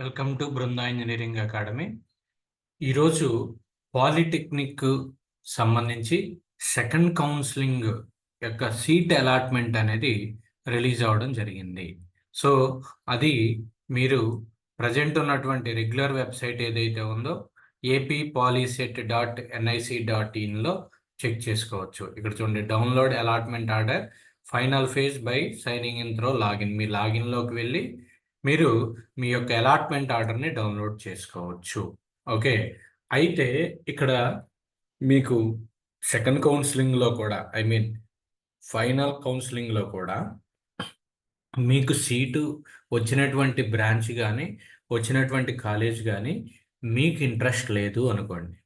Welcome to Brinda engineering academy ఈరోజు polytechnic సంబంధించి second counselling యొక్క సీట్ అలాట్మెంట్ అనేది రిలీజ్ అవ్వడం జరిగింది. సో అది మీరు ప్రజెంట్ ఉన్నటువంటి రెగ్యులర్ వెబ్సైట్ ఏదైతే ఉందో AP POLYCET dot NIC dot ఇన్లో check చేసుకోవచ్చు. ఇక్కడ చూడండి download allotment order final phase by signing in through login మీ లాగిన్లోకి వెళ్ళి మీరు మీ యొక్క అలాట్మెంట్ ఆర్డర్ని డౌన్లోడ్ చేసుకోవచ్చు. ఓకే. అయితే ఇక్కడ మీకు సెకండ్ కౌన్సిలింగ్లో కూడా ఐ మీన్ ఫైనల్ కౌన్సిలింగ్లో కూడా మీకు సీటు వచ్చినటువంటి బ్రాంచ్ కానీ వచ్చినటువంటి కాలేజ్ కానీ మీకు ఇంట్రెస్ట్ లేదు అనుకోండి.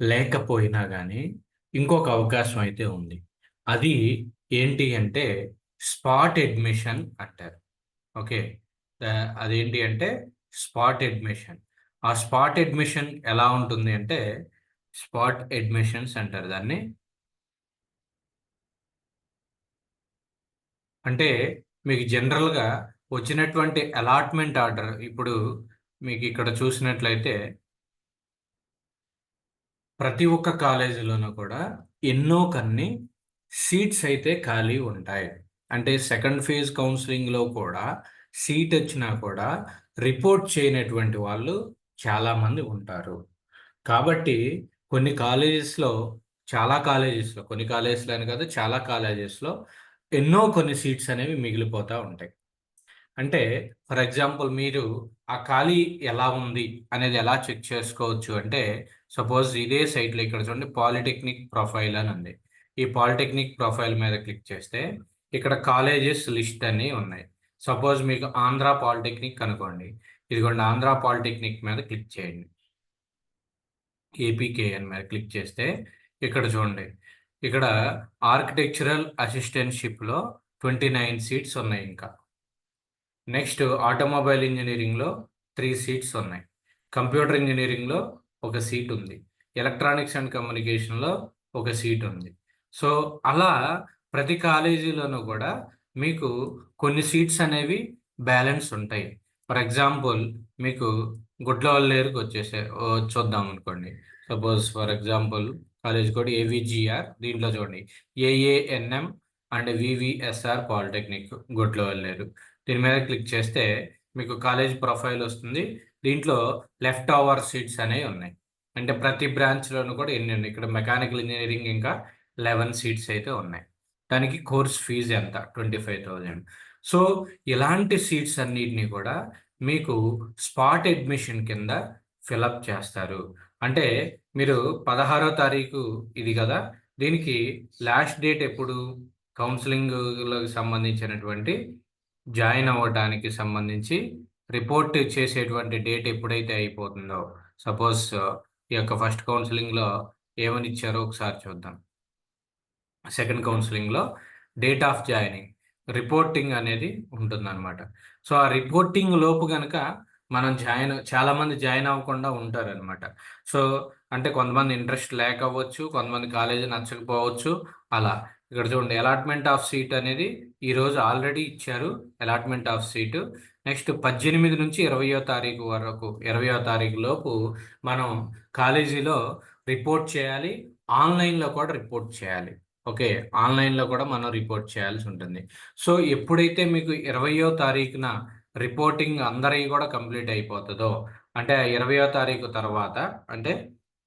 లేకపోయినా కానీ ఇంకొక అవకాశం అయితే ఉంది. అది ఏంటి అంటే స్పాట్ అడ్మిషన్ అంటారు. ఓకే. అదేంటి అంటే స్పాట్ అడ్మిషన్. ఆ స్పాట్ అడ్మిషన్ ఎలా ఉంటుంది అంటే స్పాట్ అడ్మిషన్స్ అంటారు దాన్ని. అంటే మీకు జనరల్గా వచ్చినటువంటి అలాట్మెంట్ ఆర్డర్ ఇప్పుడు మీకు ఇక్కడ చూసినట్లయితే ప్రతి ఒక్క కాలేజీలోనూ కూడా ఎన్నో కన్ని సీట్స్ అయితే ఖాళీ ఉంటాయి. అంటే సెకండ్ ఫేజ్ కౌన్సిలింగ్లో కూడా సీట్ వచ్చినా కూడా రిపోర్ట్ చేయనటువంటి వాళ్ళు చాలామంది ఉంటారు. కాబట్టి కొన్ని కాలేజెస్లో చాలా కాలేజెస్లో కొన్ని కాలేజెస్లో అని కాదు చాలా కాలేజెస్లో ఎన్నో కొన్ని సీట్స్ అనేవి మిగిలిపోతూ ఉంటాయి. అంటే ఫర్ ఎగ్జాంపుల్ మీరు ఆ ఖాళీ ఎలా ఉంది అనేది ఎలా చెక్ చేసుకోవచ్చు అంటే సపోజ్ ఇదే సైట్లో ఇక్కడ చూడండి పాలిటెక్నిక్ ప్రొఫైల్ అని ఉంది. ఈ పాలిటెక్నిక్ ప్రొఫైల్ మీద క్లిక్ చేస్తే ఇక్కడ కాలేజెస్ లిస్ట్ అన్నీ ఉన్నాయి. సపోజ్ మీకు ఆంధ్ర పాలిటెక్నిక్ అనుకోండి ఇదిగోండి ఆంధ్ర పాలిటెక్నిక్ మీద క్లిక్ చేయండి. ఏపీకేఎన్ మీద క్లిక్ చేస్తే ఇక్కడ చూడండి. ఇక్కడ ఆర్కిటెక్చరల్ అసిస్టెంట్షిప్లో ట్వంటీ నైన్ సీట్స్ ఉన్నాయి ఇంకా. నెక్స్ట్ ఆటోమొబైల్ ఇంజనీరింగ్లో త్రీ సీట్స్ ఉన్నాయి. కంప్యూటర్ ఇంజనీరింగ్లో ఒక సీట్ ఉంది. ఎలక్ట్రానిక్స్ అండ్ కమ్యూనికేషన్లో ఒక సీట్ ఉంది. సో అలా ప్రతి కాలేజీలోనూ కూడా మీకు కొన్ని సీట్స్ అనేవి బ్యాలెన్స్ ఉంటాయి. ఫర్ ఎగ్జాంపుల్ మీకు గుడ్లవల్లేరుకి వచ్చేసే చూద్దాం అనుకోండి. Suppose for example college code AVGR దీంట్లో చూడండి. AANM and VVSR polytechnic Gudlavalleru. దీని మీద క్లిక్ చేస్తే మీకు కాలేజ్ ప్రొఫైల్ వస్తుంది. దీంట్లో లెఫ్ట్ ఓవర్ సీట్స్ అనేవి ఉన్నాయి. అంటే ప్రతి బ్రాంచ్లోనూ కూడా ఎన్ని ఉన్నాయి? ఇక్కడ మెకానికల్ ఇంజనీరింగ్ ఇంకా లెవెన్ సీట్స్ అయితే ఉన్నాయి. దానికి కోర్స్ ఫీజు ఎంత? Twenty five thousand. సో ఇలాంటి సీట్స్ అన్నిటిని కూడా మీకు స్పాట్ అడ్మిషన్ కింద ఫిలప్ చేస్తారు. అంటే మీరు పదహారో తారీఖు ఇది కదా దీనికి లాస్ట్ డేట్ ఎప్పుడు? కౌన్సిలింగ్లకు సంబంధించినటువంటి జాయిన్ అవ్వడానికి సంబంధించి రిపోర్ట్ చేసేటువంటి డేట్ ఎప్పుడైతే అయిపోతుందో సపోజ్ ఈ యొక్క ఫస్ట్ కౌన్సిలింగ్లో ఏమని ఇచ్చారో ఒకసారి చూద్దాం. సెకండ్ కౌన్సిలింగ్లో డేట్ ఆఫ్ జాయినింగ్ రిపోర్టింగ్ అనేది ఉంటుందన్నమాట. సో ఆ రిపోర్టింగ్ లోపు కనుక మనం జాయిన్ చాలామంది జాయిన్ అవ్వకుండా ఉంటారనమాట సో అంటే కొంతమంది ఇంట్రెస్ట్ లేకపోవచ్చు అవ్వచ్చు కొంతమంది కాలేజీ నచ్చకపోవచ్చు అలా. ఇక్కడ చూడండి అలాట్మెంట్ ఆఫ్ సీట్ అనేది ఈరోజు ఆల్రెడీ ఇచ్చారు అలాట్మెంట్ ఆఫ్ సీటు. నెక్స్ట్ పద్దెనిమిది నుంచి ఇరవయో తారీఖు వరకు ఇరవయో తారీఖు లోపు మనం కాలేజీలో రిపోర్ట్ చేయాలి ఆన్లైన్లో కూడా రిపోర్ట్ చేయాలి. ఓకే ఆన్లైన్లో కూడా మనం రిపోర్ట్ చేయాల్సి ఉంటుంది. సో ఎప్పుడైతే మీకు ఇరవయో తారీఖున రిపోర్టింగ్ అందరివి కూడా కంప్లీట్ అయిపోతుందో అంటే ఇరవయో తారీఖు తర్వాత అంటే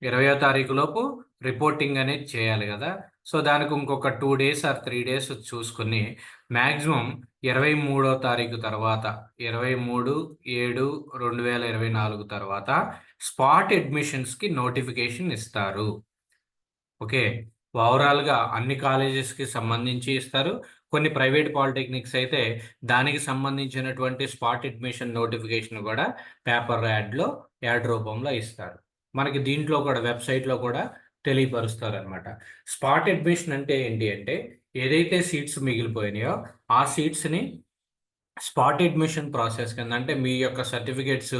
ఇరవయో తారీఖు లోపు రిపోర్టింగ్ అనేది చేయాలి కదా. సో దానికి ఇంకొక two days or three days చూసుకుని మ్యాక్సిమం ఇరవై మూడో తారీఖు తర్వాత ఇరవై మూడు ఏడు రెండు వేల ఇరవై నాలుగు తర్వాత స్పాట్ అడ్మిషన్స్కి నోటిఫికేషన్ ఇస్తారు. ఓకే ఓవరాల్గా అన్ని కాలేజెస్కి సంబంధించి ఇస్తారు. కొన్ని ప్రైవేట్ పాలిటెక్నిక్స్ అయితే దానికి సంబంధించినటువంటి స్పాట్ అడ్మిషన్ నోటిఫికేషన్ కూడా పేపర్ యాడ్లో యాడ్ రూపంలో ఇస్తారు. మనకి దీంట్లో కూడా వెబ్సైట్లో కూడా తెలియపరుస్తారు అనమాట స్పాట్ అడ్మిషన్ అంటే ఏంటి అంటే ఏదైతే సీట్స్ మిగిలిపోయినాయో ఆ సీట్స్ని స్పాట్ అడ్మిషన్ ప్రాసెస్ కింద అంటే మీ యొక్క సర్టిఫికేట్స్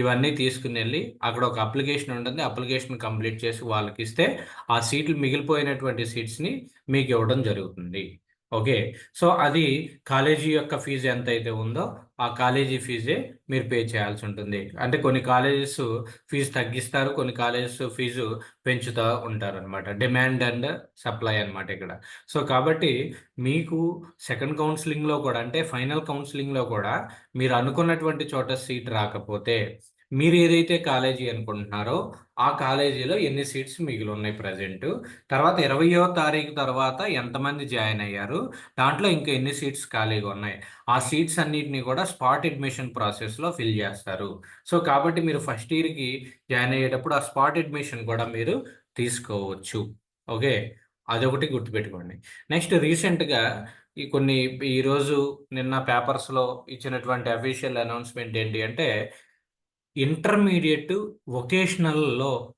ఇవన్నీ తీసుకుని వెళ్ళి అక్కడ ఒక అప్లికేషన్ ఉంటుంది. అప్లికేషన్ కంప్లీట్ చేసి వాళ్ళకి ఇస్తే ఆ సీట్లు మిగిలిపోయినటువంటి సీట్స్ని మీకు ఇవ్వడం జరుగుతుంది. ఓకే. సో అది కాలేజీ యొక్క ఫీజు ఎంత అయితే ఉందో ఆ కాలేజీ ఫీజే మీరు పే చేయాల్సి ఉంటుంది అంటే కొన్ని కాలేజెస్ ఫీజు తగ్గిస్తారు కొన్ని కాలేజెస్ ఫీజు పెంచుతూ ఉంటారు అనమాట డిమాండ్ అండ్ సప్లై అనమాట ఇక్కడ. సో కాబట్టి మీకు సెకండ్ కౌన్సిలింగ్లో కూడా అంటే ఫైనల్ కౌన్సిలింగ్లో కూడా మీరు అనుకున్నటువంటి చోట సీట్ రాకపోతే మీరు ఏదైతే కాలేజీ అనుకుంటున్నారో ఆ కాలేజీలో ఎన్ని సీట్స్ మిగిలి ఉన్నాయి ప్రజెంట్? తర్వాత ఇరవయో తారీఖు తర్వాత ఎంతమంది జాయిన్ అయ్యారు? దాంట్లో ఇంకా ఎన్ని సీట్స్ ఖాళీగా ఉన్నాయి? ఆ సీట్స్ అన్నిటిని కూడా స్పాట్ అడ్మిషన్ ప్రాసెస్లో ఫిల్ చేస్తారు. సో కాబట్టి మీరు ఫస్ట్ ఇయర్కి జాయిన్ అయ్యేటప్పుడు ఆ స్పాట్ అడ్మిషన్ కూడా మీరు తీసుకోవచ్చు. ఓకే? అదొకటి గుర్తుపెట్టుకోండి. నెక్స్ట్ రీసెంట్గా ఈ కొన్ని ఈరోజు నిన్న పేపర్స్లో ఇచ్చినటువంటి అఫీషియల్ అనౌన్స్మెంట్ ఏంటి అంటే ఇంటర్మీడియట్ వొకేషనల్లో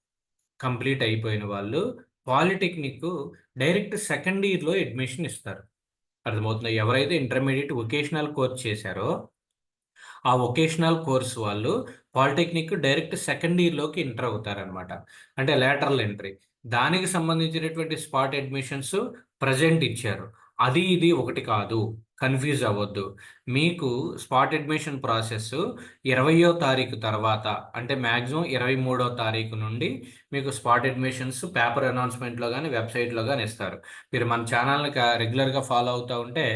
కంప్లీట్ అయిపోయిన వాళ్ళు పాలిటెక్నిక్ డైరెక్ట్ సెకండ్ ఇయర్లో అడ్మిషన్ ఇస్తారు. అర్థమవుతుంది? ఎవరైతే ఇంటర్మీడియట్ వొకేషనల్ కోర్స్ చేశారో ఆ వొకేషనల్ కోర్స్ వాళ్ళు పాలిటెక్నిక్ డైరెక్ట్ సెకండ్ ఇయర్లోకి ఎంటర్ అవుతారనమాట అంటే లేటరల్ ఎంట్రీ. దానికి సంబంధించినటువంటి స్పాట్ అడ్మిషన్స్ ప్రజెంట్ ఇచ్చారు. అది ఇది ఒకటి కాదు. కన్ఫ్యూజ్ అవ్వద్దు. మీకు స్పాట్ అడ్మిషన్ ప్రాసెస్ ఇరవయో తారీఖు తర్వాత అంటే మ్యాక్సిమం ఇరవై మూడో తారీఖు నుండి మీకు స్పాట్ అడ్మిషన్స్ పేపర్ అనౌన్స్మెంట్లో కానీ వెబ్సైట్లో కానీ ఇస్తారు. మీరు మన ఛానల్ని రెగ్యులర్గా ఫాలో అవుతూ ఉంటే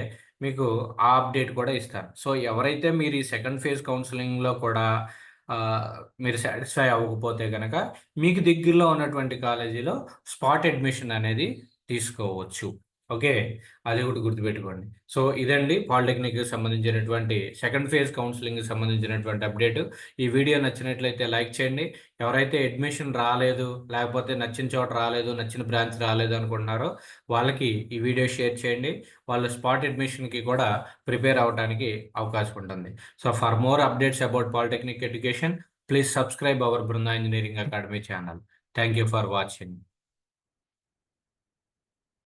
మీకు ఆ అప్డేట్ కూడా ఇస్తారు. సో ఎవరైతే మీరు ఈ సెకండ్ ఫేజ్ కౌన్సిలింగ్లో కూడా మీరు సాటిస్ఫై అవ్వకపోతే కనుక మీకు దగ్గరలో ఉన్నటువంటి కాలేజీలో స్పాట్ అడ్మిషన్ అనేది తీసుకోవచ్చు. ఓకే. అది కూడా గుర్తుపెట్టుకోండి. సో ఇదండి పాలిటెక్నిక్కి సంబంధించినటువంటి సెకండ్ ఫేజ్ కౌన్సిలింగ్కి సంబంధించినటువంటి అప్డేట్. ఈ వీడియో నచ్చినట్లయితే లైక్ చేయండి. ఎవరైతే అడ్మిషన్ రాలేదు లేకపోతే నచ్చిన చోట రాలేదు నచ్చిన బ్రాంచ్ రాలేదు అనుకుంటున్నారో వాళ్ళకి ఈ వీడియో షేర్ చేయండి. వాళ్ళు స్పాట్ అడ్మిషన్కి కూడా ప్రిపేర్ అవ్వడానికి అవకాశం ఉంటుంది. So for more updates about polytechnic education please subscribe our Brinda engineering academy channel. Thank you for watching.